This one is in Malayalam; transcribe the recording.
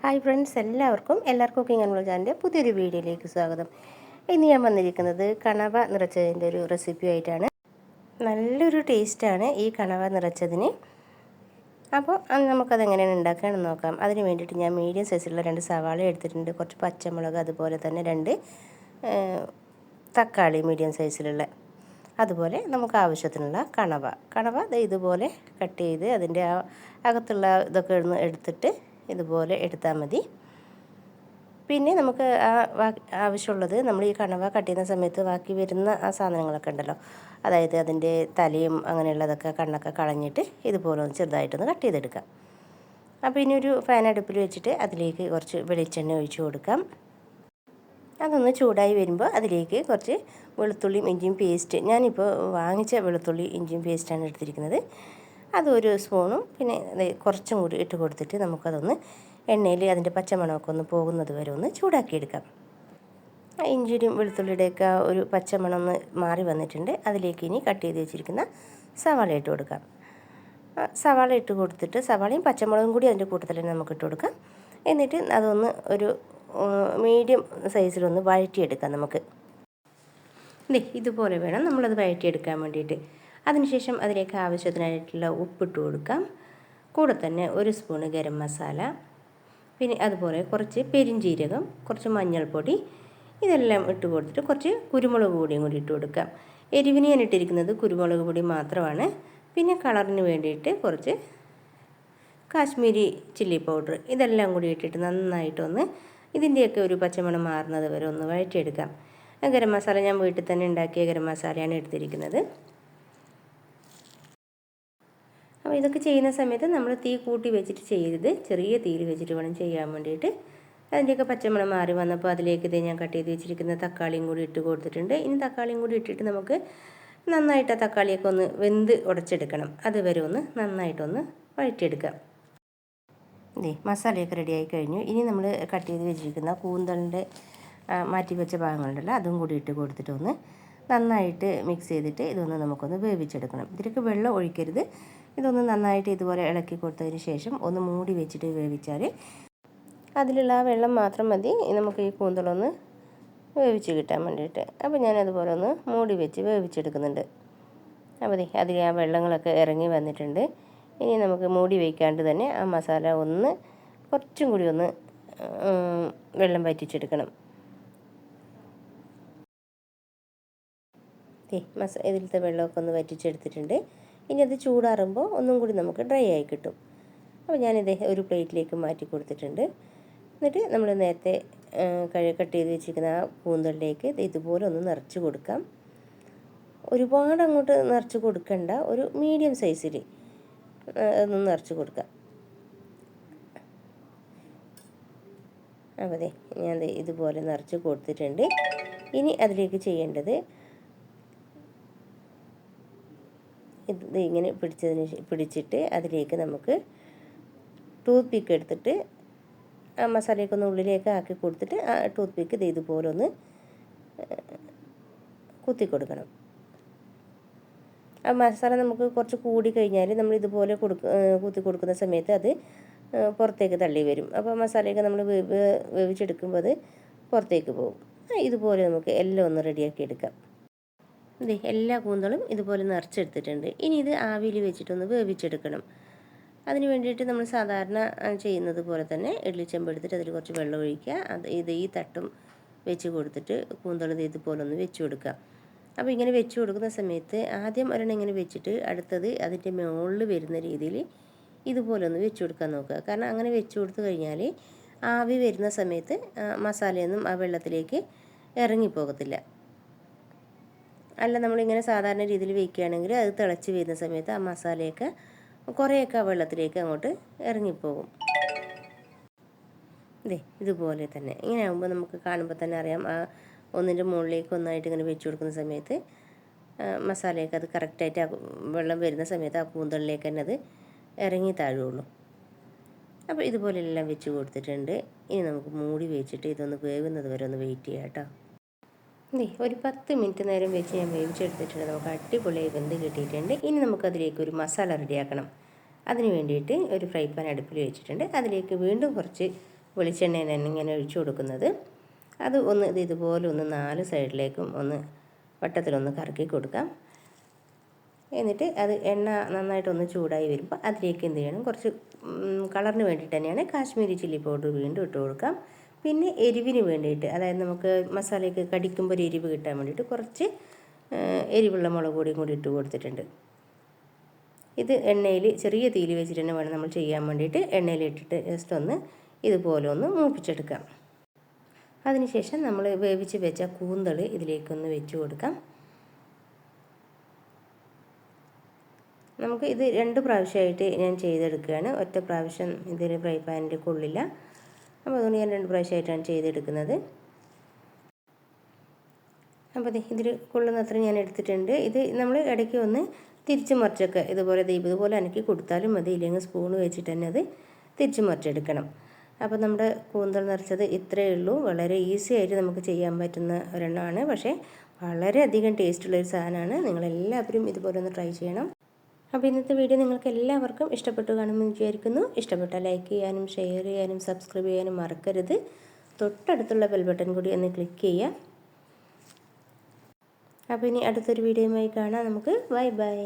ഹായ് ഫ്രണ്ട്സ് എല്ലാവർക്കും എല്ലാവർക്കും കുക്കിംഗ് ആൻഡ് ചാനലിന്റെ പുതിയൊരു വീഡിയോയിലേക്ക് സ്വാഗതം. ഇന്ന് ഞാൻ വന്നിരിക്കുന്നത് കണവ നിറച്ചതിന്റെ ഒരു റെസിപ്പി ആയിട്ടാണ്. നല്ലൊരു ടേസ്റ്റാണ് ഈ കണവ നിറച്ചതിന്. അപ്പോൾ നമുക്കത് എങ്ങനെയാണ് ഉണ്ടാക്കുകയാണെന്ന് നോക്കാം. അതിന് വേണ്ടിയിട്ട് ഞാൻ മീഡിയം സൈസിലുള്ള രണ്ട് സവാള എടുത്തിട്ടുണ്ട്. കുറച്ച് പച്ചമുളക് അതുപോലെ തന്നെ രണ്ട് തക്കാളി മീഡിയം സൈസിലുള്ള അതുപോലെ നമുക്ക് ആവശ്യത്തിനുള്ള കണവ. കണവ ഇതുപോലെ കട്ട് ചെയ്ത് അതിന്റെ ആ അകത്തുള്ള ഇതൊക്കെ എടുത്തിട്ട് ഇതുപോലെ എടുത്താൽ മതി. പിന്നെ നമുക്ക് ആ ആവശ്യമുള്ളത് നമ്മൾ ഈ കണവ കട്ട് ചെയ്യുന്ന സമയത്ത് ബാക്കി വരുന്ന ആ സാധനങ്ങളൊക്കെ ഉണ്ടല്ലോ. അതായത് അതിന്റെ തലയും അങ്ങനെയുള്ളതൊക്കെ കണ്ണൊക്കെ കളഞ്ഞിട്ട് ഇതുപോലെ ഒന്ന് ചെറുതായിട്ടൊന്ന് കട്ട് ചെയ്തെടുക്കാം. അപ്പോൾ ഇനി ഒരു ഫാൻ അടുപ്പിൽ വെച്ചിട്ട് അതിലേക്ക് കുറച്ച് വെളിച്ചെണ്ണ ഒഴിച്ചു കൊടുക്കാം. അതൊന്ന് ചൂടായി വരുമ്പോൾ അതിലേക്ക് കുറച്ച് വെളുത്തുള്ളിയും ഇഞ്ചിയും പേസ്റ്റ്. ഞാനിപ്പോൾ വാങ്ങിച്ച വെളുത്തുള്ളി ഇഞ്ചിയും പേസ്റ്റാണ് എടുത്തിരിക്കുന്നത്. അതൊരു സ്പൂണും പിന്നെ കുറച്ചും കൂടി ഇട്ട് കൊടുത്തിട്ട് നമുക്കതൊന്ന് എണ്ണയിൽ അതിന്റെ പച്ചമണമൊക്കെ ഒന്ന് പോകുന്നത് വരെ ഒന്ന് ചൂടാക്കിയെടുക്കാം. ഇഞ്ചിയും വെളുത്തുള്ളിയുടെയൊക്കെ ഒരു പച്ചമണം ഒന്ന് മാറി വന്നിട്ടുണ്ട്. അതിലേക്ക് ഇനി കട്ട് ചെയ്ത് വെച്ചിരിക്കുന്ന സവാള ഇട്ട് കൊടുക്കാം. സവാള ഇട്ട് കൊടുത്തിട്ട് സവാളയും പച്ചമുളകും കൂടി അതിന്റെ കൂട്ടത്തിൽ നമുക്ക് ഇട്ട് കൊടുക്കാം. എന്നിട്ട് അതൊന്ന് ഒരു മീഡിയം സൈസിലൊന്ന് വഴറ്റിയെടുക്കാം നമുക്ക്. ഇതുപോലെ വേണം നമ്മളത് വഴറ്റിയെടുക്കാൻ വേണ്ടിയിട്ട്. അതിനുശേഷം അതിലേക്ക് ആവശ്യത്തിനായിട്ടുള്ള ഉപ്പിട്ട് കൊടുക്കാം. കൂടെ തന്നെ ഒരു സ്പൂണ് ഗരം മസാല പിന്നെ അതുപോലെ കുറച്ച് പെരിഞ്ചീരകം കുറച്ച് മഞ്ഞൾപ്പൊടി ഇതെല്ലാം ഇട്ട് കൊടുത്തിട്ട് കുറച്ച് കുരുമുളക് പൊടിയും കൂടി ഇട്ട് കൊടുക്കാം. എരിവിന് ഞാൻ ഇട്ടിരിക്കുന്നത് കുരുമുളക് പൊടി മാത്രമാണ്. പിന്നെ കളറിന് വേണ്ടിയിട്ട് കുറച്ച് കാശ്മീരി ചില്ലി പൗഡർ ഇതെല്ലാം കൂടി ഇട്ടിട്ട് നന്നായിട്ടൊന്ന് ഇതിന്റെയൊക്കെ ഒരു പച്ചമണം മാറുന്നത് വരെ ഒന്ന് വഴറ്റിയെടുക്കാം. ഗരം മസാല ഞാൻ വീട്ടിൽ തന്നെ ഉണ്ടാക്കിയ ഗരം മസാലയാണ് എടുത്തിരിക്കുന്നത്. അപ്പോൾ ഇതൊക്കെ ചെയ്യുന്ന സമയത്ത് നമ്മൾ തീ കൂട്ടി വെച്ചിട്ട് ചെയ്യരുത്. ചെറിയ തീയിൽ വെച്ചിട്ട് വേണം ചെയ്യാൻ വേണ്ടിയിട്ട്. അതിന്റെയൊക്കെ പച്ചമണം മാറി വന്നപ്പോൾ അതിലേക്ക് ഇത് ഞാൻ കട്ട് ചെയ്ത് വെച്ചിരിക്കുന്ന തക്കാളിയും കൂടി ഇട്ട് കൊടുത്തിട്ടുണ്ട്. ഇനി തക്കാളിയും കൂടി ഇട്ടിട്ട് നമുക്ക് നന്നായിട്ട് ആ തക്കാളിയൊക്കെ ഒന്ന് വെന്ത് ഉടച്ചെടുക്കണം. അതുവരെ ഒന്ന് നന്നായിട്ടൊന്ന് വഴറ്റിയെടുക്കാം. ഇതേ മസാലയൊക്കെ റെഡിയായി കഴിഞ്ഞു. ഇനി നമ്മൾ കട്ട് ചെയ്ത് വെച്ചിരിക്കുന്ന കൂന്തളിന്റെ മാറ്റി വെച്ച ഭാഗങ്ങളുണ്ടല്ലോ അതും കൂടി ഇട്ട് കൊടുത്തിട്ട് ഒന്ന് നന്നായിട്ട് മിക്സ് ചെയ്തിട്ട് ഇതൊന്ന് നമുക്കൊന്ന് വേവിച്ചെടുക്കണം. ഇതിലേക്ക് വെള്ളം ഒഴിക്കരുത്. ഇതൊന്ന് നന്നായിട്ട് ഇതുപോലെ ഇളക്കി കൊടുത്തതിന് ശേഷം ഒന്ന് മൂടി വെച്ചിട്ട് വേവിച്ചാൽ അതിലുള്ള ആ വെള്ളം മാത്രം മതി. നമുക്ക് ഈ കൂന്തളൊന്ന് വേവിച്ച് കിട്ടാൻ വേണ്ടിയിട്ട്. അപ്പോൾ ഞാൻ അതുപോലെ ഒന്ന് മൂടി വെച്ച് വേവിച്ചെടുക്കുന്നുണ്ട്. അപ്പോൾ അതിൽ ആ വെള്ളങ്ങളൊക്കെ ഇറങ്ങി വന്നിട്ടുണ്ട്. ഇനി നമുക്ക് മൂടി വയ്ക്കാണ്ട് തന്നെ ആ മസാല ഒന്ന് കുറച്ചും കൂടി ഒന്ന് വെള്ളം വറ്റിച്ചെടുക്കണം. മസ ഇതിലത്തെ വെള്ളമൊക്കെ ഒന്ന് വറ്റിച്ചെടുത്തിട്ടുണ്ട്. ഇനി അത് ചൂടാറുമ്പോൾ ഒന്നും കൂടി നമുക്ക് ഡ്രൈ ആയി കിട്ടും. അപ്പോൾ ഞാനിത് ഒരു പ്ലേറ്റിലേക്ക് മാറ്റി കൊടുത്തിട്ടുണ്ട്. എന്നിട്ട് നമ്മൾ നേരത്തെ കഴി കട്ട് ചെയ്ത് വെച്ചിരിക്കുന്ന ആ കൂന്തലിലേക്ക് ഇതുപോലെ ഒന്ന് നിറച്ച് കൊടുക്കാം. ഒരുപാട് അങ്ങോട്ട് നിറച്ച് കൊടുക്കണ്ട ഒരു മീഡിയം സൈസിൽ ഒന്ന് നിറച്ച് കൊടുക്കാം. അപ്പോൾ ഞാൻ ഇതുപോലെ നിറച്ച് കൊടുത്തിട്ടുണ്ട്. ഇനി അതിലേക്ക് ചെയ്യേണ്ടത് ഇത് ഇങ്ങനെ പിടിച്ചതിന് പിടിച്ചിട്ട് അതിലേക്ക് നമുക്ക് ടൂത്ത് പിക്ക് എടുത്തിട്ട് ആ മസാലയൊക്കെ ഒന്ന് ഉള്ളിലേക്ക് ആക്കി കൊടുത്തിട്ട് ആ ടൂത്ത് പിക്ക് ഇത് ഇതുപോലെ ഒന്ന് കുത്തി കൊടുക്കണം. ആ മസാല നമുക്ക് കുറച്ച് കൂടി കഴിഞ്ഞാൽ നമ്മൾ ഇതുപോലെ കൊടുക്ക കുത്തി കൊടുക്കുന്ന സമയത്ത് അത് പുറത്തേക്ക് തള്ളി വരും. അപ്പോൾ മസാലയൊക്കെ നമ്മൾ വേവിച്ചെടുക്കുമ്പോൾ അത് പുറത്തേക്ക് പോകും. ഇതുപോലെ നമുക്ക് എല്ലാം ഒന്ന് റെഡിയാക്കി എടുക്കാം. ഇത് എല്ലാ കൂന്തളും ഇതുപോലെ നിറച്ചെടുത്തിട്ടുണ്ട്. ഇനി ഇത് ആവിയിൽ വെച്ചിട്ടൊന്ന് വേവിച്ചെടുക്കണം. അതിന് വേണ്ടിയിട്ട് നമ്മൾ സാധാരണ ചെയ്യുന്നത് പോലെ തന്നെ ഇഡ്ഡലി ചെമ്പ് എടുത്തിട്ട് അതിൽ കുറച്ച് വെള്ളം ഒഴിക്കുക. അത് ഇത് ഈ തട്ടും വെച്ച് കൊടുത്തിട്ട് കൂന്തൾ ഇതുപോലെ ഒന്ന് വെച്ച് കൊടുക്കുക. അപ്പോൾ ഇങ്ങനെ വെച്ച് കൊടുക്കുന്ന സമയത്ത് ആദ്യം ഒരെണ്ണം ഇങ്ങനെ വെച്ചിട്ട് അടുത്തത് അതിന്റെ മുകളിൽ വരുന്ന രീതിയിൽ ഇതുപോലെ ഒന്ന് വെച്ച് കൊടുക്കാൻ നോക്കുക. കാരണം അങ്ങനെ വെച്ച് കൊടുത്തു കഴിഞ്ഞാൽ ആവി വരുന്ന സമയത്ത് മസാലയൊന്നും ആ വെള്ളത്തിലേക്ക് ഇറങ്ങിപ്പോകത്തില്ല. അല്ല നമ്മളിങ്ങനെ സാധാരണ രീതിയിൽ വയ്ക്കുകയാണെങ്കിൽ അത് തിളച്ച് വരുന്ന സമയത്ത് ആ മസാലയൊക്കെ കുറേയൊക്കെ ആ വെള്ളത്തിലേക്ക് അങ്ങോട്ട് ഇറങ്ങിപ്പോകും. ഇതേ ഇതുപോലെ തന്നെ. ഇങ്ങനെ ആകുമ്പോൾ നമുക്ക് കാണുമ്പോൾ തന്നെ അറിയാം ആ ഒന്നിന്റെ മുകളിലേക്ക് ഒന്നായിട്ട് ഇങ്ങനെ വെച്ച് കൊടുക്കുന്ന സമയത്ത് മസാലയൊക്കെ അത് കറക്റ്റായിട്ട് വെള്ളം വരുന്ന സമയത്ത് ആ കൂന്തളിലേക്ക് തന്നെ അത് ഇറങ്ങി താഴുള്ളൂ. അപ്പോൾ ഇതുപോലെ എല്ലാം വെച്ച് കൊടുത്തിട്ടുണ്ട്. ഇനി നമുക്ക് മൂടി വെച്ചിട്ട് ഇതൊന്ന് വേവുന്നത് വരെ ഒന്ന് വെയിറ്റ് ചെയ്യാം കേട്ടോ. ഒരു പത്ത് മിനിറ്റ് നേരം വെച്ച് ഞാൻ വേവിച്ചെടുത്തിട്ടുണ്ട്. നമുക്ക് അടിപൊളിയായി വെന്ത് കിട്ടിയിട്ടുണ്ട്. ഇനി നമുക്കതിലേക്ക് ഒരു മസാല റെഡിയാക്കണം. അതിന് വേണ്ടിയിട്ട് ഒരു ഫ്രൈ പാൻ അടുപ്പിൽ വെച്ചിട്ടുണ്ട്. അതിലേക്ക് വീണ്ടും കുറച്ച് വെളിച്ചെണ്ണ തന്നെ ഇങ്ങനെ ഒഴിച്ചു കൊടുക്കുന്നത്. അത് ഒന്ന് ഇത് ഇതുപോലെ ഒന്ന് നാല് സൈഡിലേക്കും ഒന്ന് വട്ടത്തിലൊന്ന് കറക്കി കൊടുക്കാം. എന്നിട്ട് അത് എണ്ണ നന്നായിട്ടൊന്ന് ചൂടായി വരുമ്പോൾ അതിലേക്ക് എന്ത് ചെയ്യണം? കുറച്ച് കളറിന് വേണ്ടിയിട്ട് തന്നെയാണ് കാശ്മീരി ചില്ലി പൗഡർ വീണ്ടും ഇട്ട് കൊടുക്കാം. പിന്നെ എരിവിന് വേണ്ടിയിട്ട് അതായത് നമുക്ക് മസാലയ്ക്ക് കടിക്കുമ്പോൾ ഒരു എരിവ് കിട്ടാൻ വേണ്ടിയിട്ട് കുറച്ച് എരിവുള്ള മുളക് പൊടിയും കൂടി ഇട്ട് കൊടുത്തിട്ടുണ്ട്. ഇത് എണ്ണയിൽ ചെറിയ തീയിൽ വെച്ചിട്ട് തന്നെ വേണം നമ്മൾ ചെയ്യാൻ വേണ്ടിയിട്ട് എണ്ണയിൽ ഇട്ടിട്ട് ജസ്റ്റ് ഒന്ന് ഇതുപോലെ ഒന്ന് മൂപ്പിച്ചെടുക്കാം. അതിനുശേഷം നമ്മൾ വേവിച്ച് വെച്ച കൂന്തൾ ഇതിലേക്കൊന്ന് വെച്ച് കൊടുക്കാം. നമുക്ക് ഇത് രണ്ട് പ്രാവശ്യമായിട്ട് ഞാൻ ചെയ്തെടുക്കുകയാണ്. ഒറ്റ പ്രാവശ്യം ഇതിൽ ഫ്രൈ പാനിൽ കൊള്ളില്ല. അപ്പോൾ അതുകൊണ്ട് ഞാൻ രണ്ട് പ്രാവശ്യമായിട്ടാണ് ചെയ്തെടുക്കുന്നത്. അപ്പോൾ അതെ ഇതിൽ കൊള്ളുന്ന അത്രയും ഞാൻ എടുത്തിട്ടുണ്ട്. ഇത് നമ്മൾ ഇടയ്ക്ക് ഒന്ന് തിരിച്ച് മറിച്ചൊക്കെ ഇതുപോലെ ദീപ് ഇതുപോലെ അനക്കി കൊടുത്താലും മതി. ഇല്ലെങ്കിൽ സ്പൂൺ വെച്ചിട്ട് തന്നെ അത് തിരിച്ച് മറിച്ചെടുക്കണം. അപ്പോൾ നമ്മുടെ കൂന്തൽ നിറച്ചത് ഇത്രയേ ഉള്ളൂ. വളരെ ഈസി ആയിട്ട് നമുക്ക് ചെയ്യാൻ പറ്റുന്ന ഒരെണ്ണമാണ്. പക്ഷേ വളരെയധികം ടേസ്റ്റുള്ളൊരു സാധനമാണ്. നിങ്ങളെല്ലാവരും ഇതുപോലെ ഒന്ന് ട്രൈ ചെയ്യണം. അപ്പോൾ ഇന്നത്തെ വീഡിയോ നിങ്ങൾക്ക് എല്ലാവർക്കും ഇഷ്ടപ്പെട്ടു കാണുമെന്ന് വിചാരിക്കുന്നു. ഇഷ്ടപ്പെട്ട ലൈക്ക് ചെയ്യാനും ഷെയർ ചെയ്യാനും സബ്സ്ക്രൈബ് ചെയ്യാനും മറക്കരുത്. തൊട്ടടുത്തുള്ള ബെൽ ബട്ടൺ കൂടി ഒന്ന് ക്ലിക്ക് ചെയ്യുക. അപ്പോൾ ഇനി അടുത്തൊരു വീഡിയോയുമായി കാണാം. നമുക്ക് ബൈ ബൈ